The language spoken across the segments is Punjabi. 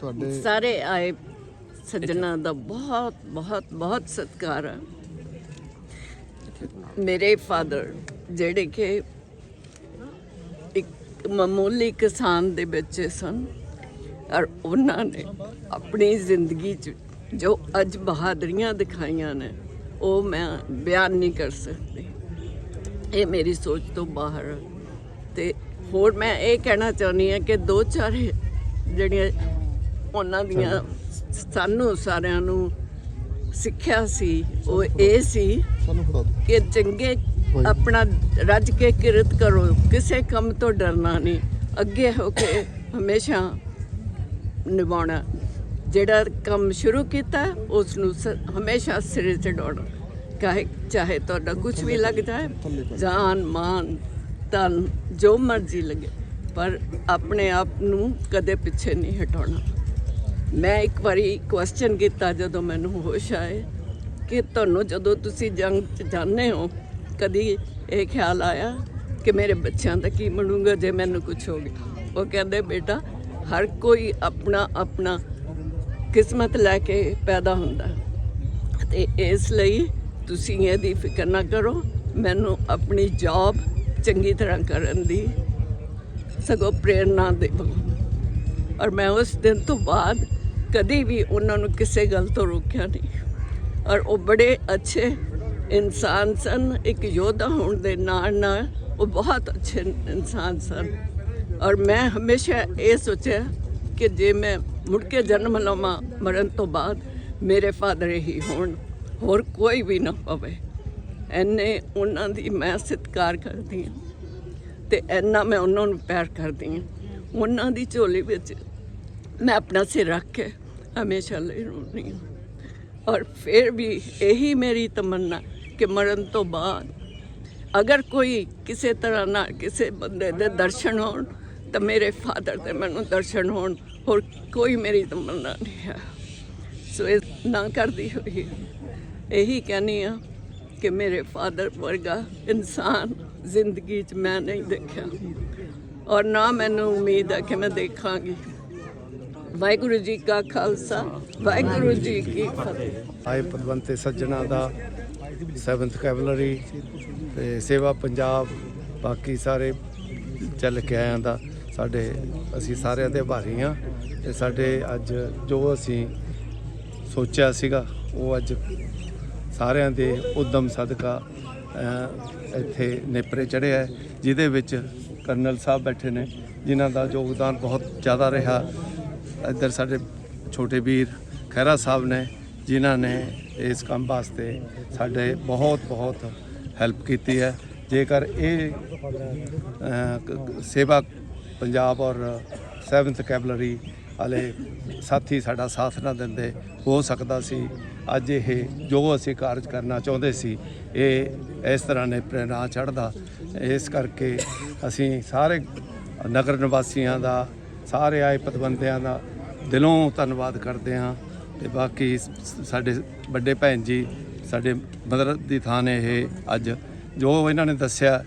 ਤੁਹਾਡੇ ਸਾਰੇ ਆਏ ਸੱਜਣਾ ਦਾ ਬਹੁਤ ਬਹੁਤ ਬਹੁਤ ਸਤਿਕਾਰ ਆ। ਮੇਰੇ ਫਾਦਰ ਜਿਹੜੇ ਕਿ ਇੱਕ ਮਾਮੂਲੀ ਕਿਸਾਨ ਦੇ ਬੱਚੇ ਸਨ, ਔਰ ਉਹਨਾਂ ਨੇ ਆਪਣੀ ਜ਼ਿੰਦਗੀ 'ਚ ਜੋ ਅੱਜ ਬਹਾਦਰੀਆਂ ਦਿਖਾਈਆਂ ਨੇ, ਉਹ ਮੈਂ ਬਿਆਨ ਨਹੀਂ ਕਰ ਸਕਦੀ। ਇਹ ਮੇਰੀ ਸੋਚ ਤੋਂ ਬਾਹਰ ਹੈ ਤੇ ਹੋਰ ਮੈਂ ਇਹ ਕਹਿਣਾ ਚਾਹੁੰਦੀ ਹਾਂ ਕਿ ਦੋ ਚਾਰ ਜਿਹੜੀਆਂ ਉਹਨਾਂ ਦੀਆਂ ਸਾਨੂੰ ਸਾਰਿਆਂ ਨੂੰ ਸਿੱਖਿਆ ਸੀ ਉਹ ਇਹ ਸੀ ਕਿ ਚੰਗੇ ਆਪਣਾ ਰੱਜ ਕੇ ਕਿਰਤ ਕਰੋ ਕਿਸੇ ਕੰਮ ਤੋਂ ਡਰਨਾ ਨਹੀਂ। ਅੱਗੇ ਹੋ ਕੇ ਹਮੇਸ਼ਾ ਨਿਭਾਉਣਾ। ਜਿਹੜਾ ਕੰਮ ਸ਼ੁਰੂ ਕੀਤਾ ਉਸ ਨੂੰ ਹਮੇਸ਼ਾ ਸਿਰੇ ਚੜਾਉਣਾ ਕਾਹੇ ਚਾਹੇ ਤੁਹਾਡਾ ਕੁਝ ਵੀ ਲੱਗ ਜਾਏ ਜਾਨ ਮਾਨ ਤਨ ਜੋ ਮਰਜ਼ੀ ਲੱਗੇ। ਪਰ ਆਪਣੇ ਆਪ ਨੂੰ ਕਦੇ ਪਿੱਛੇ ਨਹੀਂ ਹਟਾਉਣਾ। ਮੈਂ ਇੱਕ ਵਾਰੀ ਕੁਐਸਚਨ ਕੀਤਾ ਜਦੋਂ ਮੈਨੂੰ ਹੋਸ਼ ਆਏ ਕਿ ਤੁਹਾਨੂੰ ਜਦੋਂ ਤੁਸੀਂ ਜੰਗ 'ਚ ਜਾਂਦੇ ਹੋ, ਕਦੀ ਇਹ ਖਿਆਲ ਆਇਆ ਕਿ ਮੇਰੇ ਬੱਚਿਆਂ ਦਾ ਕੀ ਬਣੂਗਾ ਜੇ ਮੈਨੂੰ ਕੁਝ ਹੋ ਗਿਆ? ਉਹ ਕਹਿੰਦੇ, ਬੇਟਾ, ਹਰ ਕੋਈ ਆਪਣਾ ਆਪਣਾ ਕਿਸਮਤ ਲੈ ਕੇ ਪੈਦਾ ਹੁੰਦਾ। ਹੈ। ਤੇ ਇਸ ਲਈ ਤੁਸੀਂ ਇਹਦੀ ਫਿਕਰ ਨਾ ਕਰੋ। ਮੈਨੂੰ ਆਪਣੀ ਜੌਬ ਚੰਗੀ ਤਰ੍ਹਾਂ ਕਰਨ ਦੀ ਸਗੋਂ ਪ੍ਰੇਰਨਾ ਦੇਵੋ। ਔਰ ਮੈਂ ਉਸ ਦਿਨ ਤੋਂ ਬਾਅਦ ਕਦੀ ਵੀ ਉਹਨਾਂ ਨੂੰ ਕਿਸੇ ਗੱਲ ਤੋਂ ਰੋਕਿਆ ਨਹੀਂ। ਔਰ ਉਹ ਬੜੇ ਅੱਛੇ ਇਨਸਾਨ ਸਨ। ਇੱਕ ਯੋਧਾ ਹੋਣ ਦੇ ਨਾਲ ਨਾਲ ਉਹ ਬਹੁਤ ਅੱਛੇ ਇਨਸਾਨ ਸਨ। ਔਰ ਮੈਂ ਹਮੇਸ਼ਾ ਇਹ ਸੋਚਿਆ ਕਿ ਜੇ ਮੈਂ ਮੁੜ ਕੇ ਜਨਮ ਲਵਾਂ ਮਰਨ ਤੋਂ ਬਾਅਦ ਮੇਰੇ ਫਾਦਰ ਹੀ ਹੋਣ, ਹੋਰ ਕੋਈ ਵੀ ਨਾ ਪਵੇ। ਐਨੇ ਉਹਨਾਂ ਦੀ ਮੈਂ ਸਤਿਕਾਰ ਕਰਦੀ ਹਾਂ ਤੇ ਇੰਨਾ ਮੈਂ ਉਹਨਾਂ ਨੂੰ ਪਿਆਰ ਕਰਦੀ ਹਾਂ। ਉਹਨਾਂ ਦੀ ਝੋਲੀ ਵਿੱਚ ਮੈਂ ਆਪਣਾ ਸਿਰ ਰੱਖ ਕੇ ਹਮੇਸ਼ਾ ਲਈ ਰੋਣੀ ਹਾਂ। ਔਰ ਫਿਰ ਵੀ ਇਹੀ ਮੇਰੀ ਤਮੰਨਾ ਕਿ ਮਰਨ ਤੋਂ ਬਾਅਦ ਅਗਰ ਕੋਈ ਕਿਸੇ ਤਰ੍ਹਾਂ ਨਾਲ ਕਿਸੇ ਬੰਦੇ ਦੇ ਦਰਸ਼ਨ ਹੋਣ, ਤਾਂ ਮੇਰੇ ਫਾਦਰ ਦੇ ਮੈਨੂੰ ਦਰਸ਼ਨ ਹੋਣ, ਹੋਰ ਕੋਈ ਮੇਰੀ ਤਮੰਨਾ ਨਹੀਂ ਹੈ। ਸੋ ਇਹ ਨਾ ਕਰਦੀ ਹੋਈ ਇਹੀ ਕਹਿੰਦੀ ਆ ਕਿ ਮੇਰੇ ਫਾਦਰ ਵਰਗਾ ਇਨਸਾਨ ਜ਼ਿੰਦਗੀ 'ਚ ਮੈਂ ਨਹੀਂ ਦੇਖਿਆ। ਔਰ ਨਾ ਮੈਨੂੰ ਉਮੀਦ ਹੈ ਕਿ ਮੈਂ ਦੇਖਾਂਗੀ। ਵਾਹਿਗੁਰੂ ਜੀ ਕਾ ਖਾਲਸਾ, ਵਾਹਿਗੁਰੂ ਜੀ ਕੀ ਫਤਿਹ। ਆਏ ਪਦਵੰਤੇ ਸੱਜਣਾ ਦਾ 7th ਕੈਵਲਰੀ ਤੇ ਸੇਵਾ ਪੰਜਾਬ, ਬਾਕੀ ਸਾਰੇ ਚੱਲ ਕੇ ਆਇਆਂ ਦਾ ਸਾਡੇ, ਅਸੀਂ ਸਾਰਿਆਂ ਦੇ ਭਾਰੀ ਹਾਂ ਤੇ ਸਾਡੇ ਅੱਜ ਜੋ ਅਸੀਂ ਸੋਚਿਆ ਸੀਗਾ, ਉਹ ਅੱਜ ਸਾਰਿਆਂ ਦੇ ਉਦਮ ਸਦਕਾ ਇੱਥੇ ਨੇਪਰੇ ਚੜਿਆ ਜਿਹਦੇ ਵਿੱਚ ਕਰਨਲ ਸਾਹਿਬ ਬੈਠੇ ਨੇ, ਜਿਨ੍ਹਾਂ ਦਾ ਯੋਗਦਾਨ ਬਹੁਤ ਜ਼ਿਆਦਾ ਰਿਹਾ। ਇੱਧਰ ਸਾਡੇ ਛੋਟੇ ਵੀਰ ਖਹਿਰਾ ਸਾਹਿਬ ਨੇ, ਜਿਨ੍ਹਾਂ ਨੇ ਇਸ ਕੰਮ ਵਾਸਤੇ ਸਾਡੇ ਬਹੁਤ ਬਹੁਤ ਹੈਲਪ ਕੀਤੀ ਹੈ। ਜੇਕਰ ਇਹ ਸੇਵਾ ਪੰਜਾਬ ਔਰ 7th ਕੈਬਲਰੀ ਵਾਲੇ ਸਾਥੀ ਸਾਡਾ ਸਾਥ ਨਾ ਦਿੰਦੇ, ਹੋ ਸਕਦਾ ਸੀ ਅੱਜ ਇਹ ਜੋ ਅਸੀਂ ਕਾਰਜ ਕਰਨਾ ਚਾਹੁੰਦੇ ਸੀ, ਇਹ ਇਸ ਤਰ੍ਹਾਂ ਨੇ ਪ੍ਰੇਰਣਾ ਚੜ੍ਹਦਾ। ਇਸ ਕਰਕੇ ਅਸੀਂ ਸਾਰੇ ਨਗਰ ਨਿਵਾਸੀਆਂ ਦਾ, ਸਾਰੇ ਆਏ ਪਤਵੰਦਿਆਂ ਦਾ ਦਿਲੋਂ ਧੰਨਵਾਦ ਕਰਦੇ ਹਾਂ ਤੇ ਬਾਕੀ ਸਾਡੇ ਵੱਡੇ ਭੈਣ ਜੀ, ਸਾਡੇ ਮਦਰ ਦੀ ਥਾਂ ਨੇ ਇਹ ਅੱਜ। ਜੋ ਇਹਨਾਂ ਨੇ ਦੱਸਿਆ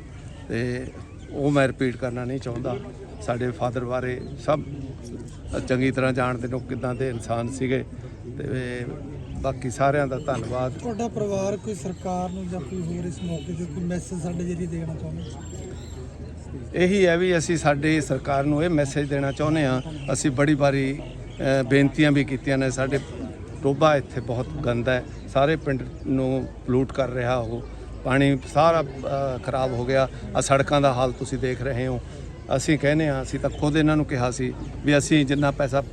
ਤੇ ਉਹ ਮੈਂ ਰਿਪੀਟ ਕਰਨਾ ਨਹੀਂ ਚਾਹੁੰਦਾ। ਸਾਡੇ ਫਾਦਰ ਬਾਰੇ ਸਭ ਚੰਗੀ ਤਰ੍ਹਾਂ ਜਾਣਦੇ ਨੇ ਕਿਦਾਂ ਦੇ ਇਨਸਾਨ ਸੀਗੇ ਤੇ ਬਾਕੀ ਸਾਰਿਆਂ ਦਾ ਧੰਨਵਾਦ। ਤੁਹਾਡਾ ਪਰਿਵਾਰ ਕੋਈ ਸਰਕਾਰ ਨੂੰ ਜਾਂ ਕੋਈ ਹੋਰ ਇਸ ਮੌਕੇ ਤੇ ਕੋਈ ਮੈਸੇਜ ਸਾਡੇ ਜਰੀਏ ਦੇਣਾ ਚਾਹੁੰਦੇ? ਇਹੀ ਹੈ ਵੀ ਅਸੀਂ ਸਾਡੀ ਸਰਕਾਰ ਨੂੰ ਇਹ ਮੈਸੇਜ ਦੇਣਾ ਚਾਹੁੰਦੇ ਹਾਂ। ਅਸੀਂ ਬੜੀ ਵਾਰੀ ਬੇਨਤੀਆਂ ਵੀ ਕੀਤੀਆਂ ਨੇ। ਸਾਡੇ ਟੋਬਾ ਇੱਥੇ ਬਹੁਤ ਗੰਦਾ ਹੈ। ਸਾਰੇ ਪਿੰਡ ਨੂੰ ਪਲੂਟ ਕਰ ਰਿਹਾ ਉਹ। ਪਾਣੀ ਸਾਰਾ ਖਰਾਬ ਹੋ ਗਿਆ। ਆ ਸੜਕਾਂ ਦਾ ਹਾਲ ਤੁਸੀਂ ਦੇਖ ਰਹੇ ਹੋ। ਅਸੀਂ ਕਹਿੰਦੇ ਹਾਂ ਅਸੀਂ ਤਾਂ ਖੁਦ ਇਹਨਾਂ ਨੂੰ ਕਿਹਾ ਸੀ ਵੀ ਅਸੀਂ ਜਿੰਨਾ ਪੈਸਾ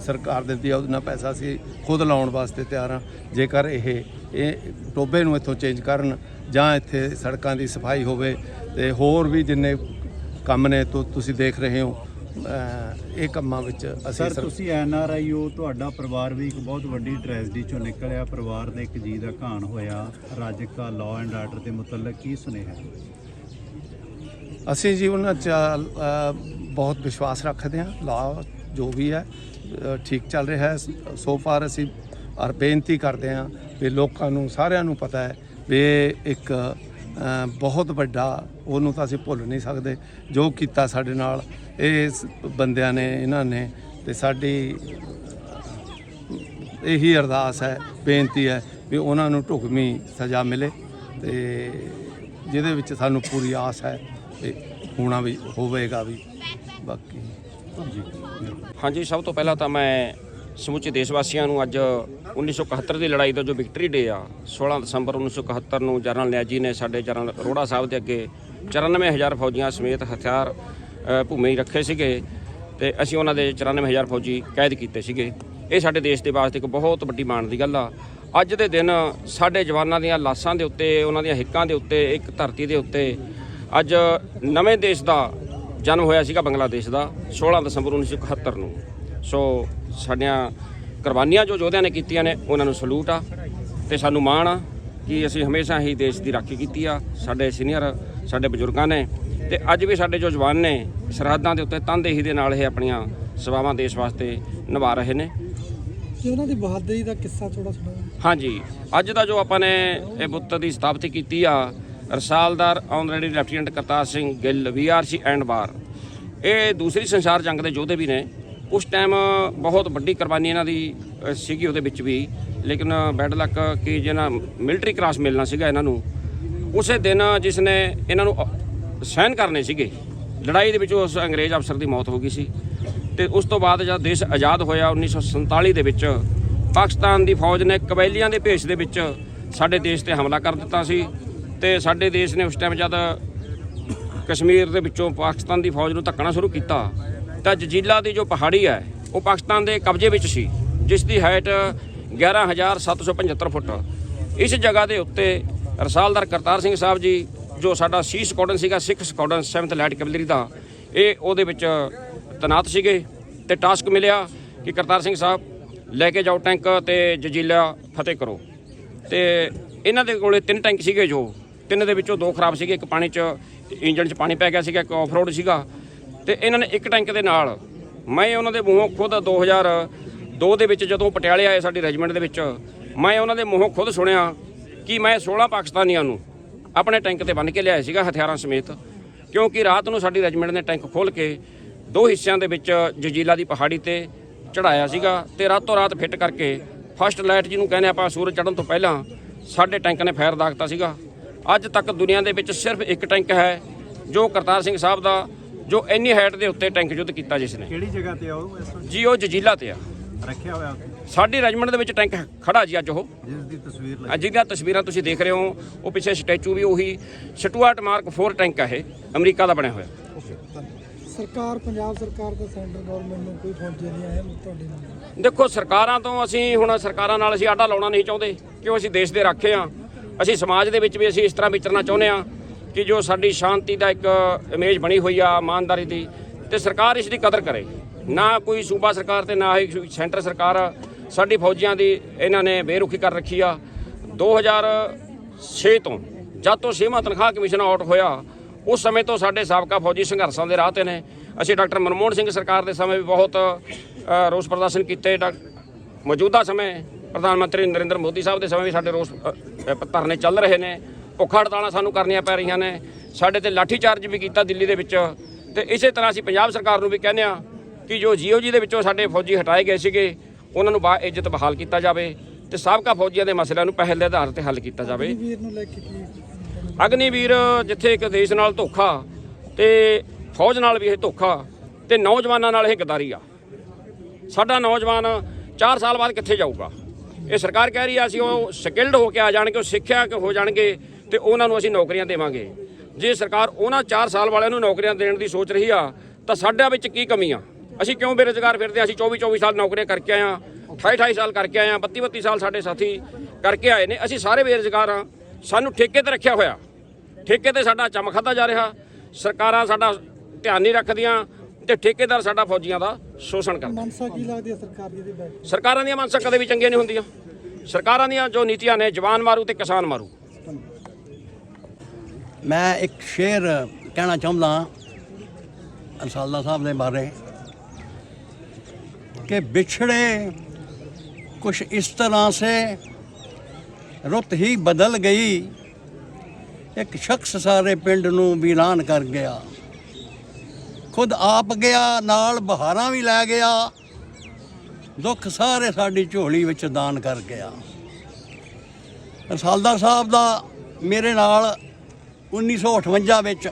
ਸਰਕਾਰ ਦਿੰਦੀ ਆ ਉਹਨਾਂ ਪੈਸਾ ਅਸੀਂ ਖੁਦ ਲਾਉਣ ਵਾਸਤੇ ਤਿਆਰ ਹਾਂ। ਜੇਕਰ ਇਹ ਇਹ ਟੋਬੇ ਨੂੰ ਇੱਥੋਂ ਚੇਂਜ ਕਰਨ ਜਾਂ ਇੱਥੇ ਸੜਕਾਂ ਦੀ ਸਫ਼ਾਈ ਹੋਵੇ ਤੇ ਹੋਰ ਵੀ ਜਿੰਨੇ ਕੰਮ ਨੇ ਤੁ- ਤੁਸੀਂ ਦੇਖ ਰਹੇ ਹੋ ਇਹ ਕੰਮਾਂ ਵਿੱਚ ਅਸੀਂ ਸਰ ਤੁਸੀਂ ਐਨ ਆਰ ਆਈ ਹੋ ਤੁਹਾਡਾ ਪਰਿਵਾਰ ਵੀ ਇੱਕ ਬਹੁਤ ਵੱਡੀ ਟ੍ਰੈਜਡੀ ਚੋਂ ਨਿਕਲਿਆ। ਪਰਿਵਾਰ ਦੇ ਇੱਕ ਜੀ ਦਾ ਘਾਣ ਹੋਇਆ। ਰਾਜਕਾ ਲਾਅ ਐਂਡ ਆਰਡਰ ਦੇ ਮੁਤਲਕ ਕੀ ਸੁਨੇਹਾ? ਅਸੀਂ ਜੀ ਉਹਨਾਂ 'ਚ ਬਹੁਤ ਵਿਸ਼ਵਾਸ ਰੱਖਦੇ ਹਾਂ ਲਾ ਜੋ ਵੀ ਹੈ ਠੀਕ ਚੱਲ ਰਿਹਾ ਹੈ। ਸੋ ਫਾਰ ਅਸੀਂ ਔਰ ਬੇਨਤੀ ਕਰਦੇ ਹਾਂ ਵੀ ਲੋਕਾਂ ਨੂੰ, ਸਾਰਿਆਂ ਨੂੰ ਪਤਾ ਹੈ ਵੀ ਇਹ ਇੱਕ ਬਹੁਤ ਵੱਡਾ, ਉਹਨੂੰ ਤਾਂ ਅਸੀਂ ਭੁੱਲ ਨਹੀਂ ਸਕਦੇ, ਜੋ ਕੀਤਾ ਸਾਡੇ ਨਾਲ, ਇਹ ਬੰਦਿਆਂ ਨੇ, ਇਹਨਾਂ ਨੇ, ਤੇ ਸਾਡੀ, ਇਹੀ ਅਰਦਾਸ ਹੈ, ਬੇਨਤੀ ਹੈ ਵੀ ਉਹਨਾਂ ਨੂੰ ਢੁਕਵੀਂ ਸਜ਼ਾ ਮਿਲੇ ਤੇ ਜਿਹਦੇ ਵਿੱਚ ਸਾਨੂੰ ਪੂਰੀ ਆਸ ਹੈ। ਤੇ ਹੋਣਾ ਵੀ ਹੋਵੇਗਾ ਵੀ ਬਾਕੀ। ਹਾਂਜੀ। ਸਭ ਤੋਂ ਪਹਿਲਾਂ ਤਾਂ ਮੈਂ ਸਮੁੱਚੇ ਦੇਸ਼ ਵਾਸੀਆਂ ਨੂੰ ਅੱਜ 1971 ਦੀ ਲੜਾਈ ਦਾ ਜੋ ਵਿਕਟਰੀ ਡੇ ਆ 16 ਦਸੰਬਰ 1971 ਨੂੰ ਜਨਰਲ ਨਿਆਜੀ ਨੇ ਸਾਡੇ ਜਨਰਲ ਅਰੋੜਾ ਸਾਹਿਬ ਦੇ ਅੱਗੇ 94000 ਫੌਜੀਆਂ ਸਮੇਤ ਹਥਿਆਰ ਭੂਮੀ ਰੱਖੇ ਸੀਗੇ ਤੇ ਅਸੀਂ ਉਹਨਾਂ ਦੇ 94000 ਫੌਜੀ ਕੈਦ ਕੀਤੇ ਸੀਗੇ। ਇਹ ਸਾਡੇ ਦੇਸ਼ ਦੇ ਵਾਸਤੇ ਇੱਕ ਬਹੁਤ ਵੱਡੀ ਮਾਣ ਦੀ ਗੱਲ ਆ। ਅੱਜ ਦੇ ਦਿਨ ਸਾਡੇ ਜਵਾਨਾਂ ਦੀਆਂ ਲਾਸ਼ਾਂ ਦੇ ਉੱਤੇ ਉਹਨਾਂ ਦੀਆਂ ਹਿੱਕਾਂ ਦੇ ਉੱਤੇ ਇੱਕ ਧਰਤੀ ਦੇ ਉੱਤੇ ਅੱਜ ਨਵੇਂ ਦੇਸ਼ ਦਾ ਜਨਮ ਹੋਇਆ ਸੀਗਾ ਬੰਗਲਾਦੇਸ਼ ਦਾ 16 ਦਸੰਬਰ 1971 ਨੂੰ। ਸੋ ਸਾਡੀਆਂ ਕੁਰਬਾਨੀਆਂ ਜੋ ਯੋਧਿਆਂ ਨੇ ਕੀਤੀਆਂ ਨੇ ਉਹਨਾਂ ਨੂੰ ਸਲੂਟ ਆ ਤੇ ਸਾਨੂੰ ਮਾਣ ਆ ਕਿ ਅਸੀਂ ਹਮੇਸ਼ਾ ਹੀ ਦੇਸ਼ ਦੀ ਰਾਖੀ ਕੀਤੀ ਆ। ਸਾਡੇ ਸੀਨੀਅਰ ਸਾਡੇ ਬਜ਼ੁਰਗਾਂ ਨੇ ਤੇ ਅੱਜ ਵੀ ਸਾਡੇ ਜੋ ਜਵਾਨ ਨੇ ਸਰਹੱਦਾਂ ਦੇ ਉੱਤੇ ਤਨਦੇਹੀ ਦੇ ਨਾਲ ਇਹ ਆਪਣੀਆਂ ਸੇਵਾਵਾਂ ਦੇਸ਼ ਵਾਸਤੇ ਨਿਭਾ ਰਹੇ ਨੇ। ਜੇ ਉਹਨਾਂ ਦੀ ਬਹਾਦਰੀ ਦਾ ਕਿੱਸਾ ਥੋੜਾ ਸੁਣਾਓ? ਹਾਂਜੀ ਅੱਜ ਦਾ ਜੋ ਆਪਾਂ ਨੇ ਇਹ ਬੁੱਤ ਦੀ ਸਥਾਪਤੀ ਕੀਤੀ ਆ ਰਸਾਲਦਾਰ honorary lieutenant Kartar Singh Gill VRC and bar. ਇਹ ਦੂਸਰੀ ਸੰਸਾਰ ਜੰਗ ਦੇ ਯੋਧੇ ਵੀ ਨੇ। ਉਸ ਟਾਈਮ ਬਹੁਤ ਵੱਡੀ ਕੁਰਬਾਨੀ ਇਹਨਾਂ ਦੀ ਸੀਗੀ ਉਹਦੇ ਵਿੱਚ ਵੀ। ਲੇਕਿਨ ਬੈਡ ਲੱਕ ਕਿ ਜਿਹਨਾਂ ਮਿਲਟਰੀ ਕ੍ਰਾਸ ਮਿਲਣਾ ਸੀਗਾ ਇਹਨਾਂ ਨੂੰ। ਉਸੇ ਦਿਨ ਜਿਸ ਨੇ ਇਹਨਾਂ ਨੂੰ ਅ, ਸਹਿਨ ਕਰਨੇ ਸੀਗੇ। ਲੜਾਈ ਦੇ ਵਿੱਚ ਉਸ ਅੰਗਰੇਜ਼ ਅਫਸਰ ਦੀ ਮੌਤ ਹੋ ਗਈ ਸੀ। ਤੇ ਉਸ ਤੋਂ ਬਾਅਦ ਜਦ ਦੇਸ਼ ਆਜ਼ਾਦ ਹੋਇਆ 1947 ਦੇ ਵਿੱਚ ਪਾਕਿਸਤਾਨ ਦੀ ਫੌਜ ਨੇ ਕਬੈਲੀਆਂ ਦੇ ਭੇਸ ਦੇ ਵਿੱਚ ਸਾਡੇ ਦੇਸ਼ ਤੇ ਹਮਲਾ ਕਰ ਦਿੱਤਾ ਸੀ। ਤੇ ਸਾਡੇ ਦੇਸ਼ ਨੇ ਉਸ ਟਾਈਮ ਜਦ ਕਸ਼ਮੀਰ ਦੇ ਵਿੱਚੋਂ ਪਾਕਿਸਤਾਨ ਦੀ ਫੌਜ ਨੂੰ ਧੱਕਣਾ ਸ਼ੁਰੂ ਕੀਤਾ, ਤਾਂ ਜਜੀਲਾ ਦੀ ਜੋ ਪਹਾੜੀ ਹੈ, ਉਹ ਪਾਕਿਸਤਾਨ ਦੇ ਕਬਜ਼ੇ ਵਿੱਚ ਸੀ, ਜਿਸ ਦੀ ਹਾਈਟ 11775 ਫੁੱਟ। ਇਸ ਜਗ੍ਹਾ ਦੇ ਉੱਤੇ ਰਸਾਲਦਾਰ ਕਰਤਾਰ ਸਿੰਘ ਸਾਹਿਬ ਜੀ, ਜੋ ਸਾਡਾ ਸੀ ਸਕੁਆਡਨ ਸੀਗਾ, ਸਿੱਖ ਸਕੁਆਡਨ 7th ਲਾਈਟ ਕੈਵਲਰੀ ਦਾ, ਇਹ ਉਹਦੇ ਵਿੱਚ ਤਨਾਤ ਸੀਗੇ ਤੇ ਟਾਸਕ ਮਿਲਿਆ ਕਿ ਕਰਤਾਰ ਸਿੰਘ ਸਾਹਿਬ, ਲੈ ਕੇ ਜਾਓ ਟੈਂਕ ਤੇ ਜਜੀਲਾ ਫਤਿਹ ਕਰੋ। ਤੇ ਇਹਨਾਂ ਦੇ ਕੋਲੇ ਤਿੰਨ ਟੈਂਕ ਸੀਗੇ ਜੋ ਤਿੰਨ ਦੇ ਵਿੱਚੋਂ ਦੋ ਖਰਾਬ ਸੀਗੇ, ਇੱਕ ਪਾਣੀ 'ਚ ਇੰਜਣ 'ਚ ਪਾਣੀ ਪੈ ਗਿਆ ਸੀਗਾ, ਇੱਕ ਆਫ ਰੋਡ ਸੀਗਾ। ਤੇ ਇਹਨਾਂ ਨੇ ਇੱਕ ਟੈਂਕ ਦੇ ਨਾਲ ਮੈਂ ਉਹਨਾਂ ਦੇ ਮੂੰਹੋਂ ਖੁਦ 2002 ਦੇ ਵਿੱਚ ਜਦੋਂ ਪਟਿਆਲੇ ਆਏ ਸਾਡੀ ਰੈਜੀਮੈਂਟ ਦੇ ਵਿੱਚ, ਮੈਂ ਉਹਨਾਂ ਦੇ ਮੂੰਹੋਂ ਖੁਦ ਸੁਣਿਆ ਕਿ ਮੈਂ 16 ਪਾਕਿਸਤਾਨੀਆਂ ਨੂੰ ਆਪਣੇ ਟੈਂਕ ਤੇ ਬੰਨ੍ਹ ਕੇ ਲਿਆਇਆ ਸੀਗਾ ਹਥਿਆਰਾਂ ਸਮੇਤ। ਕਿਉਂਕਿ ਰਾਤ ਨੂੰ ਸਾਡੀ ਰੈਜੀਮੈਂਟ ਨੇ ਟੈਂਕ ਖੋਲ ਕੇ ਦੋ ਹਿੱਸਿਆਂ ਦੇ ਵਿੱਚ ਜਜੀਲਾ ਦੀ ਪਹਾੜੀ ਤੇ ਚੜਾਇਆ ਸੀਗਾ ਤੇ ਰਾਤੋਂ ਰਾਤ ਫਿੱਟ ਕਰਕੇ ਫਸਟ ਲਾਈਟ ਜਿਹਨੂੰ ਕਹਿੰਦੇ ਆਪਾਂ ਸੂਰਜ ਚੜ੍ਹਨ ਤੋਂ ਪਹਿਲਾਂ ਸਾਡੇ ਟੈਂਕ ਨੇ ਫਾਇਰ ਦਾਗਤਾ ਸੀਗਾ। ਅੱਜ ਤੱਕ ਦੁਨੀਆ ਦੇ ਵਿੱਚ ਸਿਰਫ ਇੱਕ ਟੈਂਕ ਹੈ ਜੋ ਕਰਤਾਰ ਸਿੰਘ ਸਾਹਿਬ ਦਾ ਜੋ ਇੰਨੀ ਹਾਈਟ ਦੇ ਉੱਤੇ ਟੈਂਕ ਯੁੱਧ ਕੀਤਾ ਜਿਸ ਨੇ। ਕਿਹੜੀ ਜਗ੍ਹਾ ਤੇ ਆ ਉਹ ਇਸ ਵਕਤ? ਜੀ ਉਹ ਜਜੀਲਾ ਤੇ ਆ। ਰੱਖਿਆ ਹੋਇਆ ਉੱਥੇ, ਸਾਡੀ ਰੈਜੀਮੈਂਟ ਦੇ ਵਿੱਚ ਟੈਂਕ ਖੜਾ ਜੀ ਅੱਜ ਉਹ। ਜਿਸ ਦੀ ਤਸਵੀਰ ਲੱਗੀ। ਅੱਜ ਦੀਆਂ ਤਸਵੀਰਾਂ ਤੁਸੀਂ ਦੇਖ ਰਹੇ ਹੋ ਉਹ ਪਿੱਛੇ ਸਟੈਚੂ ਵੀ ਉਹੀ ਸਟੂਆਰਟ ਮਾਰਕ 4 ਟੈਂਕ ਆ ਇਹ ਅਮਰੀਕਾ ਦਾ ਬਣਿਆ ਹੋਇਆ। ਸਰਕਾਰ ਪੰਜਾਬ ਸਰਕਾਰ ਦਾ ਸੈਂਟਰ ਗਵਰਨਮੈਂਟ ਨੂੰ ਕੋਈ ਫੌਜੀ ਨਹੀਂ ਆਇਆ ਤੁਹਾਡੇ ਨਾਲ ਦੇਖੋ ਸਰਕਾਰਾਂ ਤੋਂ ਅਸੀਂ ਹੁਣ ਸਰਕਾਰਾਂ ਨਾਲ ਅਸੀਂ ਆਡਾ ਲਾਉਣਾ ਨਹੀਂ ਚਾਹੁੰਦੇ ਕਿਉਂ ਅਸੀਂ ਦੇਸ਼ ਦੇ ਰਾਖੇ ਆ? ਅਸੀਂ ਸਮਾਜ ਦੇ ਵਿੱਚ ਵੀ ਅਸੀਂ ਇਸ ਤਰ੍ਹਾਂ ਵਿਚਰਨਾ ਚਾਹੁੰਦੇ ਆ ਕਿ ਜੋ ਸਾਡੀ ਸ਼ਾਂਤੀ ਦਾ ਇੱਕ ਇਮੇਜ ਬਣੀ ਹੋਈ ਆ, ਇਮਾਨਦਾਰੀ ਦੀ, ਤੇ ਸਰਕਾਰ ਇਸ ਦੀ ਕਦਰ ਕਰੇ। ਨਾ ਕੋਈ ਸੂਬਾ ਸਰਕਾਰ ਤੇ, ਨਾ ਹੀ ਸੈਂਟਰ ਸਰਕਾਰ ਸਾਡੀ ਫੌਜੀਆਂ ਦੀ ਇਹਨਾਂ ਨੇ ਬੇਰੁਖੀ ਕਰ ਰੱਖੀ ਆ। 2006 ਤੋਂ ਜਦ ਤੋਂ ਸੀਮਾ ਤਨਖਾਹ ਕਮਿਸ਼ਨ ਆਊਟ ਹੋਇਆ, ਉਸ ਸਮੇਂ ਤੋਂ ਸਾਡੇ ਸਾਬਕਾ ਫੌਜੀ ਸੰਘਰਸ਼ਾਂ ਦੇ ਰਾਹ ਤੇ ਨੇ। ਅਸੀਂ ਡਾਕਟਰ ਮਨਮੋਹਨ ਸਿੰਘ ਸਰਕਾਰ ਦੇ ਸਮੇਂ ਵੀ ਬਹੁਤ ਰੋਸ ਪ੍ਰਦਰਸ਼ਨ ਕੀਤੇ। ਡਾ- ਮੌਜੂਦਾ ਸਮੇਂ ਪ੍ਰਧਾਨ ਮੰਤਰੀ ਨਰਿੰਦਰ ਮੋਦੀ ਸਾਹਿਬ ਦੇ ਸਮੇਂ ਵੀ ਸਾਡੇ ਰੋਸ ਧਰਨੇ ਚੱਲ ਰਹੇ ਨੇ। ਭੁੱਖ ਹੜਤਾਲਾਂ ਸਾਨੂੰ ਕਰਨੀਆਂ ਪੈ ਰਹੀਆਂ ਨੇ। ਸਾਡੇ ਤੇ ਲਾਠੀ ਚਾਰਜ ਵੀ ਕੀਤਾ ਦਿੱਲੀ ਦੇ ਵਿੱਚ। ਤੇ ਇਸੇ ਤਰ੍ਹਾਂ ਅਸੀਂ ਪੰਜਾਬ ਸਰਕਾਰ ਨੂੰ ਵੀ ਕਹਿੰਦੇ ਆ ਕਿ ਜੋ ਜੀਓ ਜੀ ਦੇ ਵਿੱਚੋਂ ਸਾਡੇ ਫੌਜੀ ਹਟਾਏ ਗਏ ਸੀਗੇ ਉਹਨਾਂ ਨੂੰ ਬਾ ਇੱਜ਼ਤ ਬਹਾਲ ਕੀਤਾ ਜਾਵੇ ਤੇ ਸਾਬਕਾ ਫੌਜੀਆਂ ਦੇ ਮਸਲਿਆਂ ਨੂੰ ਪਹਿਲ ਦੇ ਆਧਾਰ ਤੇ ਹੱਲ ਕੀਤਾ ਜਾਵੇ। ਅਗਨੀਵੀਰ ਜਿੱਥੇ ਇੱਕ ਦੇਸ਼ ਨਾਲ ਧੋਖਾ ਤੇ ਫੌਜ ਨਾਲ ਵੀ ਇਹ ਧੋਖਾ ਤੇ ਨੌਜਵਾਨਾਂ ਨਾਲ ਇਹ ਗਦਾਰੀ ਆ। ਸਾਡਾ ਨੌਜਵਾਨ 4 ਸਾਲ ਬਾਅਦ ਕਿੱਥੇ ਜਾਊਗਾ? ਇਹ ਸਰਕਾਰ ਕਹਿ ਰਹੀ ਆ, ਅਸੀਂ ਉਹ ਸਕਿਲਡ ਹੋ ਕੇ ਆ ਜਾਣਗੇ, ਉਹ ਸਿੱਖਿਆ ਹੋ ਜਾਣਗੇ ਤੇ ਉਹਨਾਂ ਨੂੰ ਅਸੀਂ ਨੌਕਰੀਆਂ ਦੇਵਾਂਗੇ। ਜੇ ਸਰਕਾਰ ਉਹਨਾਂ 4 ਸਾਲ ਵਾਲਿਆਂ ਨੂੰ ਨੌਕਰੀਆਂ ਦੇਣ ਦੀ ਸੋਚ ਰਹੀ ਆ, ਤਾਂ ਸਾਡਾ ਵਿੱਚ ਕੀ ਕਮੀ ਆ? ਅਸੀਂ ਕਿਉਂ ਬੇਰੁਜ਼ਗਾਰ ਫਿਰਦੇ ਹਾਂ? ਅਸੀਂ 24 24 ਸਾਲ ਨੌਕਰੀਆਂ ਕਰਕੇ ਆਏ ਆ 28 28 ਸਾਲ ਕਰਕੇ ਆਏ ਆ 32 32 ਸਾਲ ਸਾਡੇ ਸਾਥੀ ਕਰਕੇ ਆਏ ਨੇ। ਅਸੀਂ ਸਾਰੇ ਬੇਰੁਜ਼ਗਾਰ ਆ। ਸਾਨੂੰ ਠੇਕੇ ਤੇ ਰੱਖਿਆ ਹੋਇਆ। ਠੇਕੇ ਤੇ ਸਾਡਾ ਚਮ ਖਾਦਾ ਜਾ ਰਿਹਾ। ਸਰਕਾਰਾਂ ਸਾਡਾ ਧਿਆਨ ਨਹੀਂ ਰੱਖਦੀਆਂ। ਤੇ ਠੇਕੇਦਾਰ ਸਾਡਾ ਫੌਜੀਆਂ ਦਾ ਸ਼ੋਸ਼ਣ ਕਰਦੇ। ਮਨਸਾ ਕੀ ਲੱਗਦੀ ਹੈ ਸਰਕਾਰ ਦੀ ਇਹਦੇ ਸਰਕਾਰਾਂ ਦੀਆਂ ਮਨਸਾਂ ਕਦੇ ਵੀ ਚੰਗੀਆਂ ਨਹੀਂ ਹੁੰਦੀਆਂ। ਸਰਕਾਰਾਂ ਦੀਆਂ ਜੋ ਨੀਤੀਆਂ ਨੇ ਜਵਾਨ ਮਾਰੂ ਤੇ ਕਿਸਾਨ ਮਾਰੂ। ਮੈਂ ਇੱਕ ਸ਼ੇਰ ਕਹਿਣਾ ਚਾਹੁੰਦਾ ਅਨਸਾਲਦਾ ਸਾਹਿਬ ਦੇ ਬਾਰੇ ਕਿ ਵਿਛੜੇ ਕੁਛ ਇਸ ਤਰ੍ਹਾਂ ਸੇ ਰੁੱਤ ਹੀ ਬਦਲ ਗਈ। ਇੱਕ ਸ਼ਖਸ ਸਾਰੇ ਪਿੰਡ ਨੂੰ ਵੀਰਾਨ ਕਰ ਗਿਆ। ਖੁਦ ਆਪ ਗਿਆ, ਨਾਲ ਬਹਾਰਾਂ ਵੀ ਲੈ ਗਿਆ। ਦੁੱਖ ਸਾਰੇ ਸਾਡੀ ਝੋਲੀ ਵਿੱਚ ਦਾਨ ਕਰ ਗਿਆ। ਰਸਾਲਦਾਰ ਸਾਹਿਬ ਦਾ ਮੇਰੇ ਨਾਲ 1958 ਵਿੱਚ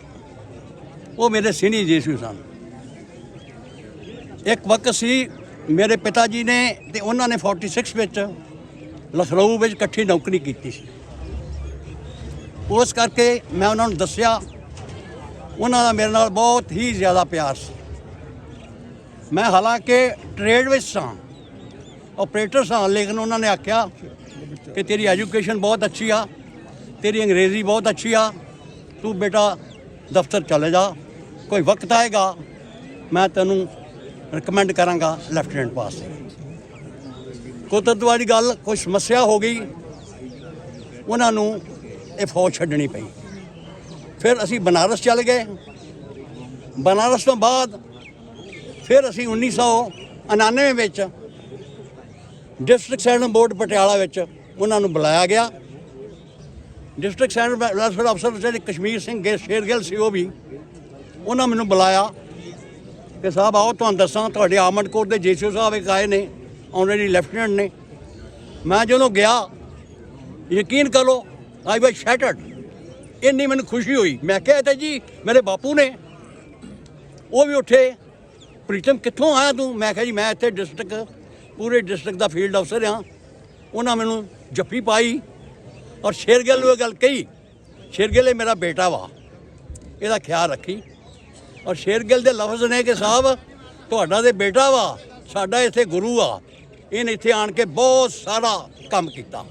ਉਹ ਮੇਰੇ ਸੀਨੀਅਰ ਜੀਸੂ ਸਨ। ਇੱਕ ਵਕਤ ਸੀ ਮੇਰੇ ਪਿਤਾ ਜੀ ਨੇ ਤੇ ਉਹਨਾਂ ਨੇ 46 ਵਿੱਚ ਲਖਨਊ ਵਿੱਚ ਇਕੱਠੀ ਨੌਕਰੀ ਕੀਤੀ ਸੀ। ਉਸ ਕਰਕੇ ਮੈਂ ਉਹਨਾਂ ਨੂੰ ਦੱਸਿਆ ਉਹਨਾਂ ਦਾ ਮੇਰੇ ਨਾਲ ਬਹੁਤ ਹੀ ਜ਼ਿਆਦਾ ਪਿਆਰ ਸੀ। ਮੈਂ ਹਾਲਾਂਕਿ ਟ੍ਰੇਡ ਵਿੱਚ ਸਾਂ। ਆਪਰੇਟਰ ਸਾਂ, ਲੇਕਿਨ ਉਹਨਾਂ ਨੇ ਆਖਿਆ ਕਿ ਤੇਰੀ ਐਜੂਕੇਸ਼ਨ ਬਹੁਤ ਅੱਛੀ ਆ, ਤੇਰੀ ਅੰਗਰੇਜ਼ੀ ਬਹੁਤ ਅੱਛੀ ਆ, ਤੂੰ ਬੇਟਾ ਦਫ਼ਤਰ ਚਲੇ ਜਾ, ਕੋਈ ਵਕਤ ਆਏਗਾ, ਮੈਂ ਤੈਨੂੰ ਰეკਮੈਂਡ ਕਰਾਂਗਾ ਲੈਫਟੀਨੈਂਟ ਪਾਸ ਕੁਦਰਤ ਵਾਲੀ ਗੱਲ ਕੋਈ ਸਮੱਸਿਆ ਹੋ ਗਈ, ਉਹਨਾਂ ਨੂੰ ਇਹ ਫੌਜ ਛੱਡਣੀ ਪਈ। ਫਿਰ ਅਸੀਂ ਬਨਾਰਸ ਚਲੇ ਗਏ। ਬਨਾਰਸ ਤੋਂ ਬਾਅਦ ਫਿਰ ਅਸੀਂ 1999 ਵਿੱਚ ਡਿਸਟ੍ਰਿਕਟ ਸੈਨਿਟਰੀ ਬੋਰਡ ਪਟਿਆਲਾ ਵਿੱਚ ਉਹਨਾਂ ਨੂੰ ਬੁਲਾਇਆ ਗਿਆ। ਡਿਸਟ੍ਰਿਕਟ ਸੈਨਿਟਰੀ ਵੈਲਫੇਅਰ ਅਫਸਰ ਜਿਹੜੇ ਕਸ਼ਮੀਰ ਸਿੰਘ ਗੇ ਸ਼ੇਰਗਿੱਲ ਸੀ ਉਹ ਵੀ, ਉਹਨਾਂ ਮੈਨੂੰ ਬੁਲਾਇਆ ਕਿ ਸਾਹਿਬ ਆਓ ਤੁਹਾਨੂੰ ਦੱਸਾਂ, ਤੁਹਾਡੇ ਆਮਡ ਕੋਟ ਦੇ ਜੇਸੀਓ ਸਾਹਿਬ ਇੱਕ ਆਏ ਨੇ ਆਲਰੇਡੀ ਲੈਫਟੀਨੈਂਟ ਨੇ। ਮੈਂ ਜਦੋਂ ਗਿਆ, ਯਕੀਨ ਕਰੋ ਆਈ ਵਾਸ ਸ਼ੈਟਰਡ ਇੰਨੀ ਮੈਨੂੰ ਖੁਸ਼ੀ ਹੋਈ। ਮੈਂ ਕਿਹਾ, ਇਹ ਜੀ ਮੇਰੇ ਬਾਪੂ ਨੇ। ਉਹ ਵੀ ਉੱਠੇ। ਪ੍ਰੀਤਮ, ਕਿੱਥੋਂ ਆਇਆ ਤੂੰ? ਮੈਂ ਕਿਹਾ, ਜੀ, ਮੈਂ ਇੱਥੇ ਡਿਸਟ੍ਰਿਕਟ ਪੂਰੇ ਡਿਸਟ੍ਰਿਕਟ ਦਾ ਫੀਲਡ ਅਫਸਰ ਹਾਂ। ਉਹਨਾਂ ਮੈਨੂੰ ਜੱਫੀ ਪਾਈ ਔਰ ਸ਼ੇਰਗਿੱਲ ਨੂੰ ਇਹ ਗੱਲ ਕਹੀ, ਸ਼ੇਰਗਿੱਲ, ਇਹ ਮੇਰਾ ਬੇਟਾ ਵਾ। ਇਹਦਾ ਖਿਆਲ ਰੱਖੀ। ਔਰ ਸ਼ੇਰਗਿੱਲ ਦੇ ਲਫ਼ਜ਼ ਨੇ ਕਿ ਸਾਹਿਬ, ਤੁਹਾਡਾ ਤੇ ਬੇਟਾ ਵਾ, ਸਾਡਾ ਇੱਥੇ ਗੁਰੂ ਆ। ਇਹਨੇ ਇੱਥੇ ਆਣ ਕੇ ਬਹੁਤ ਸਾਰਾ ਕੰਮ ਕੀਤਾ।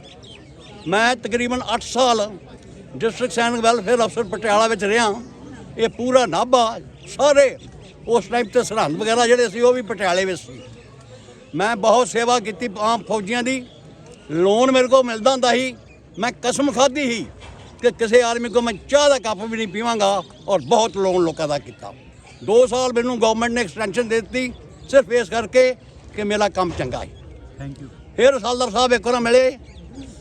ਮੈਂ ਤਕਰੀਬਨ 8 ਸਾਲ ਡਿਸਟ੍ਰਿਕਟ ਸੈਨਿਕ ਵੈਲਫੇਅਰ ਅਫਸਰ ਪਟਿਆਲਾ ਵਿੱਚ ਰਿਹਾ। ਇਹ ਪੂਰਾ ਨਾਭਾ ਸਾਰੇ ਉਸ ਟਾਈਮ ਤੇ ਸਰਹੰਦ ਵਗੈਰਾ ਜਿਹੜੇ ਸੀ ਉਹ ਵੀ ਪਟਿਆਲੇ ਵਿੱਚ ਸੀ। ਮੈਂ ਬਹੁਤ ਸੇਵਾ ਕੀਤੀ ਆਮ ਫੌਜੀਆਂ ਦੀ। ਲੋਨ ਮੇਰੇ ਕੋਲ ਮਿਲਦਾ ਹੁੰਦਾ ਸੀ। ਮੈਂ ਕਸਮ ਖਾਧੀ ਸੀ ਕਿ ਕਿਸੇ ਆਦਮੀ ਕੋ ਮੈਂ ਚਾਹ ਦਾ ਕੱਪ ਵੀ ਨਹੀਂ ਪੀਵਾਂਗਾ ਔਰ ਬਹੁਤ ਲੋਨ ਲੋਕਾਂ ਦਾ ਕੀਤਾ। 2 ਸਾਲ ਮੈਨੂੰ ਗਵਰਨਮੈਂਟ ਨੇ ਐਕਸਟੈਂਸ਼ਨ ਦੇ ਦਿੱਤੀ ਸਿਰਫ ਇਸ ਕਰਕੇ ਕਿ ਮੇਰਾ ਕੰਮ ਚੰਗਾ ਹੈ ਥੈਂਕ ਯੂ ਫਿਰ ਰਸਾਲਦਾਰ ਸਾਹਿਬ ਇੱਕ ਵਾਰ ਮਿਲੇ।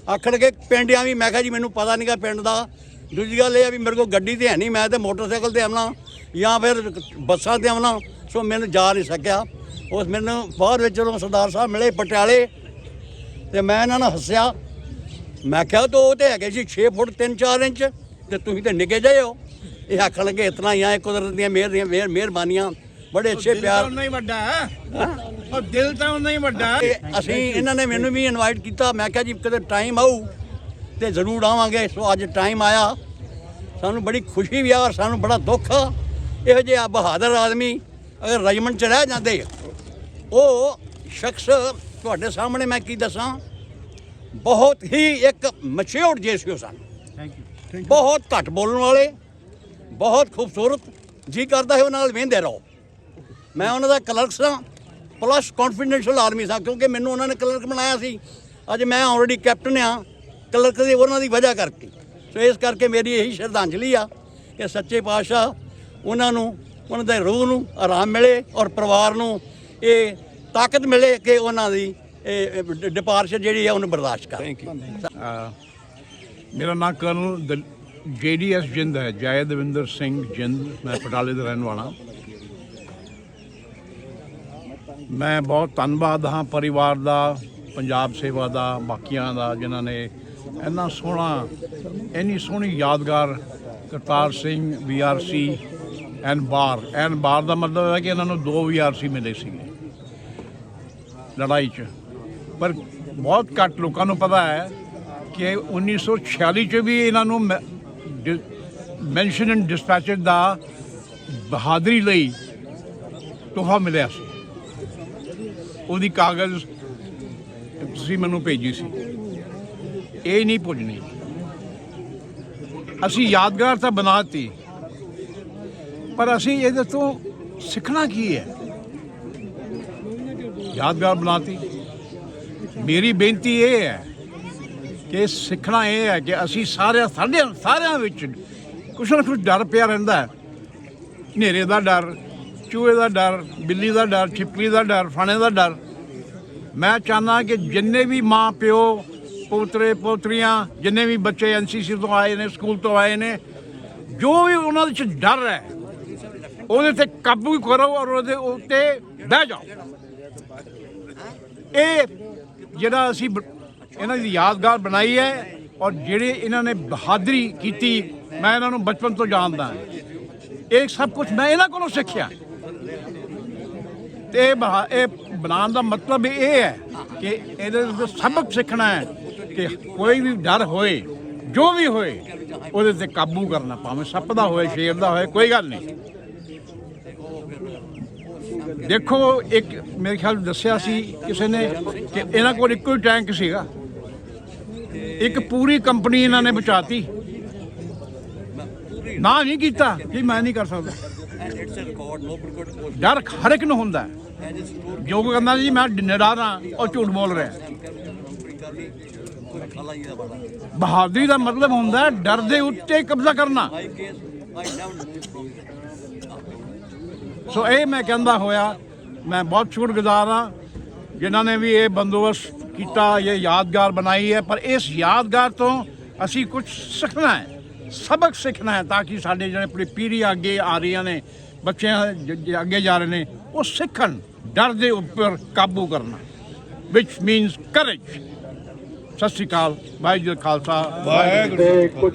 ਆਖਣਗੇ ਆ ਵੀ, ਮੈਂ ਕਿਹਾ ਜੀ, ਮੈਨੂੰ ਪਤਾ ਨਹੀਂਗਾ ਪਿੰਡ ਦਾ। ਦੂਜੀ ਗੱਲ ਇਹ ਆ ਵੀ ਮੇਰੇ ਕੋਲ ਗੱਡੀ ਤੇ ਹੈ ਨਹੀਂ, ਮੈਂ ਤੇ ਮੋਟਰਸਾਈਕਲ ਤੇ ਆਉਣਾ, ਜਾਂ ਫਿਰ ਬੱਸਾਂ ਤੇ ਆਉਣਾ, ਸੋ ਮੈਨੂੰ ਜਾ ਨਹੀਂ ਸਕਿਆ। ਉਸ ਮੈਨੂੰ ਬਾਅਦ ਵਿੱਚ ਜਦੋਂ ਸਰਦਾਰ ਸਾਹਿਬ ਮਿਲੇ ਪਟਿਆਲੇ, ਤੇ ਮੈਂ ਇਹਨਾਂ ਨਾਲ ਹੱਸਿਆ। ਮੈਂ ਕਿਹਾ, ਤੋ ਉਹ ਤੇ ਹੈਗੇ ਸੀ 6 ਫੁੱਟ 3-4 ਇੰਚ, ਤੇ ਤੁਸੀਂ ਤੇ ਨਿੱਕੇ ਜਿਹੇ ਹੋ। ਇਹ ਆਖਣ ਲੱਗੇ, ਇਤਨਾ ਹੀ ਆ ਇਹ ਕੁਦਰਤ ਦੀਆਂ ਮਿਹਰ ਦੀਆਂ, ਮਿਹਰ- ਮਿਹਰਬਾਨੀਆਂ ਬੜੇ ਅੱਛੇ ਪਿਆਰ ਹੀ ਵੱਡਾ ਹੈ। ਉਹ ਦਿਲ ਤਾਂ ਉਹਨਾਂ ਹੀ ਵੱਡਾ ਅਸੀਂ ਇਹਨਾਂ ਨੇ ਮੈਨੂੰ ਵੀ ਇਨਵਾਈਟ ਕੀਤਾ। ਮੈਂ ਕਿਹਾ ਜੀ ਕਦੇ ਟਾਈਮ ਆਊ ਤੇ ਜ਼ਰੂਰ ਆਵਾਂਗੇ। ਸੋ ਅੱਜ ਟਾਈਮ ਆਇਆ। ਸਾਨੂੰ ਬੜੀ ਖੁਸ਼ੀ ਵੀ ਆ ਔਰ ਸਾਨੂੰ ਬੜਾ ਦੁੱਖ ਆ। ਇਹੋ ਜਿਹੇ ਆ ਬਹਾਦਰ ਆਦਮੀ ਅਗਰ ਰਜਮੰਡ ਚ ਰਹਿ ਜਾਂਦੇ ਉਹ ਸ਼ਖਸ ਤੁਹਾਡੇ ਸਾਹਮਣੇ ਮੈਂ ਕੀ ਦੱਸਾਂ? ਬਹੁਤ ਹੀ ਇੱਕ ਮੈਚਿਓਰ ਜੇਸੀਓ ਸਨ। ਥੈਂਕ ਯੂ ਬਹੁਤ ਘੱਟ ਬੋਲਣ ਵਾਲੇ ਬਹੁਤ ਖੂਬਸੂਰਤ ਜੀ ਕਰਦਾ ਹੈ ਉਹਨਾਂ ਨਾਲ ਵੇਂਦੇ ਰਹੋ। ਮੈਂ ਉਹਨਾਂ ਦਾ ਕਲਰਕ ਸਾਂ ਪਲੱਸ ਕੌਨਫੀਡੈਂਸ਼ੀਅਲ ਆਰਮੀ ਸਾਂ, ਕਿਉਂਕਿ ਮੈਨੂੰ ਉਹਨਾਂ ਨੇ ਕਲਰਕ ਬਣਾਇਆ ਸੀ। ਅੱਜ ਮੈਂ ਆਲਰੇਡੀ ਕੈਪਟਨ ਆ ਕਲਰਕ ਦੀ ਉਹਨਾਂ ਦੀ ਵਜ੍ਹਾ ਕਰਕੇ। ਸੋ ਇਸ ਕਰਕੇ ਮੇਰੀ ਇਹੀ ਸ਼ਰਧਾਂਜਲੀ ਆ ਕਿ ਸੱਚੇ ਪਾਤਸ਼ਾਹ ਉਹਨਾਂ ਨੂੰ, ਉਹਨਾਂ ਦੇ ਰੂਹ ਨੂੰ ਆਰਾਮ ਮਿਲੇ ਔਰ ਪਰਿਵਾਰ ਨੂੰ ਇਹ ਤਾਕਤ ਮਿਲੇ ਕਿ ਉਹਨਾਂ ਦੀ ਇਹ ਡਿਪਾਰਚਰ ਜਿਹੜੀ ਆ ਉਹਨੂੰ ਬਰਦਾਸ਼ਤ ਕਰ ਮੇਰਾ ਨਾਮ ਕਰਨਲ ਜੀਡੀਐਸ ਜਿੰਦ ਹੈ, ਜੈ ਦਵਿੰਦਰ ਸਿੰਘ ਜਿੰਦ, ਮੈਂ ਪਟਾਲੇ ਦਾ ਰਹਿਣ ਵਾਲਾ। ਮੈਂ ਬਹੁਤ ਧੰਨਵਾਦ ਹਾਂ ਪਰਿਵਾਰ ਦਾ, ਪੰਜਾਬ ਸੇਵਾ ਦਾ, ਬਾਕੀਆਂ ਦਾ, ਜਿਨ੍ਹਾਂ ਨੇ ਇੰਨਾ ਸੋਹਣਾ, ਇੰਨੀ ਸੋਹਣੀ ਯਾਦਗਾਰ ਕਰਤਾਰ ਸਿੰਘ ਵੀਆਰਸੀ ਐਨ ਬਾਰ। ਐਨ ਬਾਰ ਦਾ ਮਤਲਬ ਹੈ ਕਿ ਇਹਨਾਂ ਨੂੰ ਦੋ ਵੀਆਰਸੀ ਮਿਲੇ ਸੀਗੇ ਲੜਾਈ 'ਚ। ਪਰ ਬਹੁਤ ਘੱਟ ਲੋਕਾਂ ਨੂੰ ਪਤਾ ਹੈ ਕਿ 1946 'ਚ ਵੀ ਇਹਨਾਂ ਨੂੰ ਮੈਂਸ਼ਨ ਇਨ ਡਿਸਪੈਚਰ ਦਾ ਬਹਾਦਰੀ ਲਈ ਤੋਹਫਾ ਮਿਲਿਆ ਸੀ। ਉਹਦੀ ਕਾਗਜ਼ ਤੁਸੀਂ ਮੈਨੂੰ ਭੇਜੀ ਸੀ। ਇਹ ਨਹੀਂ ਪੁੱਜਣੀ। ਅਸੀਂ ਯਾਦਗਾਰ ਤਾਂ ਬਣਾਤੀ ਪਰ ਅਸੀਂ ਇਹਦੇ ਤੋਂ ਸਿੱਖਣਾ ਕੀ ਹੈ? ਯਾਦਗਾਰ ਬਣਾਤੀ ਮੇਰੀ ਬੇਨਤੀ ਇਹ ਹੈ ਕਿ ਸਿੱਖਣਾ ਇਹ ਹੈ ਕਿ ਅਸੀਂ ਸਾਰੇ ਸਾਡੇ ਸਾਰਿਆਂ ਵਿੱਚ ਕੁਛ ਨਾ ਕੁਛ ਡਰ ਪਿਆ ਰਹਿੰਦਾ ਹੈ। ਹਨੇਰੇ ਦਾ ਡਰ ਚੂਹੇ ਦਾ ਡਰ, ਬਿੱਲੀ ਦਾ ਡਰ ਛਿਪਕਲੀ ਦਾ ਡਰ, ਫਾਣੇ ਦਾ ਡਰ। ਮੈਂ ਚਾਹੁੰਦਾ ਕਿ ਜਿੰਨੇ ਵੀ ਮਾਂ, ਪਿਓ, ਪੋਤਰੇ, ਪੋਤਰੀਆਂ, ਜਿੰਨੇ ਵੀ ਬੱਚੇ ਐਨਸੀਸੀ ਤੋਂ ਆਏ ਨੇ, ਸਕੂਲ ਤੋਂ ਆਏ ਨੇ, ਜੋ ਵੀ ਉਹਨਾਂ ਦੇ ਚ ਡਰ ਹੈ, ਉਹਦੇ ਤੇ ਕਾਬੂ ਕਰੋ ਔਰ ਉਹਦੇ ਉੱਤੇ ਬਹਿ ਜਾਓ। ਇਹ ਜਿਹੜਾ ਅਸੀਂ ਬ- ਇਹਨਾਂ ਦੀ ਯਾਦਗਾਰ ਬਣਾਈ ਹੈ ਔਰ ਜਿਹੜੇ ਇਹਨਾਂ ਨੇ ਬਹਾਦਰੀ ਕੀਤੀ, ਮੈਂ ਇਹਨਾਂ ਨੂੰ ਬਚਪਨ ਤੋਂ ਜਾਣਦਾ ਇਹ ਸਭ ਕੁਝ ਮੈਂ ਇਹਨਾਂ ਕੋਲੋਂ ਸਿੱਖਿਆ। ਤੇ ਇਹ ਬਹਾ- ਇਹ ਬਣਾਉਣ ਦਾ ਮਤਲਬ ਇਹ ਹੈ ਕਿ ਇਹਦੇ ਤੋਂ ਸਬਕ ਸਿੱਖਣਾ ਹੈ ਕਿ ਕੋਈ ਵੀ ਡਰ ਹੋਏ ਜੋ ਵੀ ਹੋਏ ਉਹਦੇ ਤੇ ਕਾਬੂ ਕਰਨਾ ਭਾਵੇਂ ਸੱਪ ਦਾ ਹੋਏ ਸ਼ੇਰ ਦਾ ਹੋਏ ਕੋਈ ਗੱਲ ਨਹੀਂ। ਦੇਖੋ ਇੱਕ ਮੇਰੇ ਖਿਆਲ ਦੱਸਿਆ ਸੀ ਕਿਸੇ ਨੇ ਕਿ ਇਹਨਾਂ ਕੋਲ ਇੱਕੋ ਹੀ ਟੈਂਕ ਸੀਗਾ। ਇੱਕ ਪੂਰੀ ਕੰਪਨੀ ਇਹਨਾਂ ਨੇ ਬਚਾਤੀ। ਨਾ ਨਹੀਂ ਕੀਤਾ ਕਿ ਮੈਂ ਨਹੀਂ ਕਰ ਸਕਦਾ। ਡਰ ਹਰ ਇੱਕ ਨੂੰ ਹੁੰਦਾ ਹੈ। ਜੋ ਕੋਈ ਕਹਿੰਦਾ ਜੀ, ਮੈਂ ਨਿਡਰ ਹਾਂ, ਉਹ ਝੂਠ ਬੋਲ ਰਿਹਾ। ਬਹਾਦਰੀ ਦਾ ਮਤਲਬ ਹੁੰਦਾ ਡਰ ਦੇ ਉੱਤੇ ਕਬਜ਼ਾ ਕਰਨਾ। ਸੋ ਇਹ ਮੈਂ ਕਹਿੰਦਾ ਹੋਇਆ, ਮੈਂ ਬਹੁਤ ਸ਼ੁਕਰਗੁਜ਼ਾਰ ਹਾਂ, ਜਿਨ੍ਹਾਂ ਨੇ ਵੀ ਇਹ ਬੰਦੋਬਸਤ ਕੀਤਾ, ਇਹ ਯਾਦਗਾਰ ਬਣਾਈ ਹੈ, ਪਰ ਇਸ ਯਾਦਗਾਰ ਤੋਂ ਅਸੀਂ ਕੁਝ ਸਿੱਖਣਾ ਹੈ, ਸਬਕ ਸਿੱਖਣਾ ਹੈ, ਤਾਂ ਕਿ ਸਾਡੇ ਜਿਹੜੇ ਪੂਰੀ ਪੀੜ੍ਹੀ ਅੱਗੇ ਆ ਰਹੀਆਂ ਨੇ, ਬੱਚਿਆਂ ਅੱਗੇ ਜਾ ਰਹੇ ਨੇ, ਉਹ ਸਿੱਖਣ। ਡਰ ਦੇ ਉੱਪਰ ਕਾਬੂ ਕਰਨਾ, which means courage ਸਤਿ ਸ਼੍ਰੀ ਅਕਾਲ, ਵਾਹਿਗੁਰੂ ਜੀ ਕਾ ਖਾਲਸਾ, ਵਾਹਿਗੁਰੂ